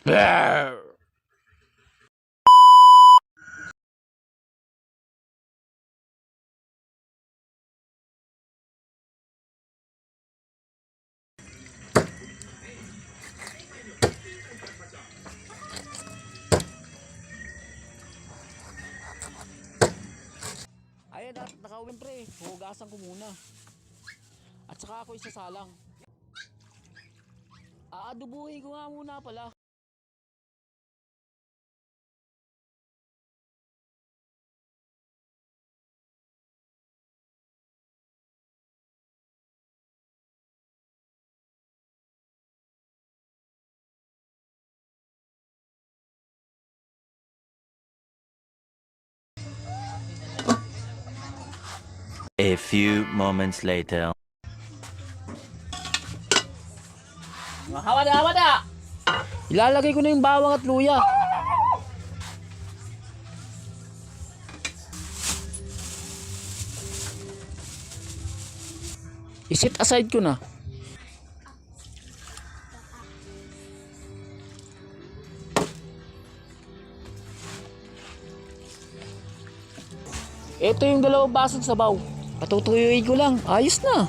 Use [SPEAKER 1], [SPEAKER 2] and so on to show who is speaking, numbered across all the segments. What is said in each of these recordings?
[SPEAKER 1] Ayan, na, nakauwi pre. Hugasan ko muna. At saka ako isasalang. Aadubuhin ko nga muna pala.
[SPEAKER 2] A few moments later.
[SPEAKER 1] Hawa na, hawa na! Ilalagay ko na yung bawang at luya. I-set aside ko na. Ito yung dalawang basong sabaw. Patutuyuin ko lang. Ayos na.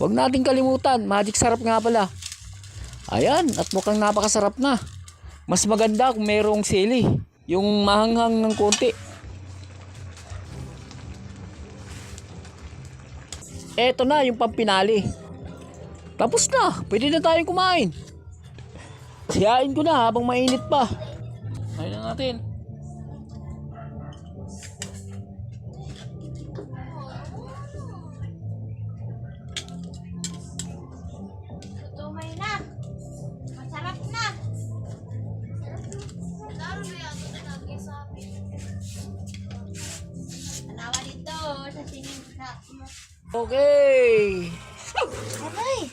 [SPEAKER 1] Huwag nating kalimutan, magic sarap nga pala. Ayan, at mukhang napakasarap na. Mas maganda kung mayroong sili. Yung mahanghang ng konti. Eto na yung pampinali. Tapos na, pwede na tayong kumain. Siyain ko na habang mainit pa. Ayun na natin. Okay.
[SPEAKER 3] Aray!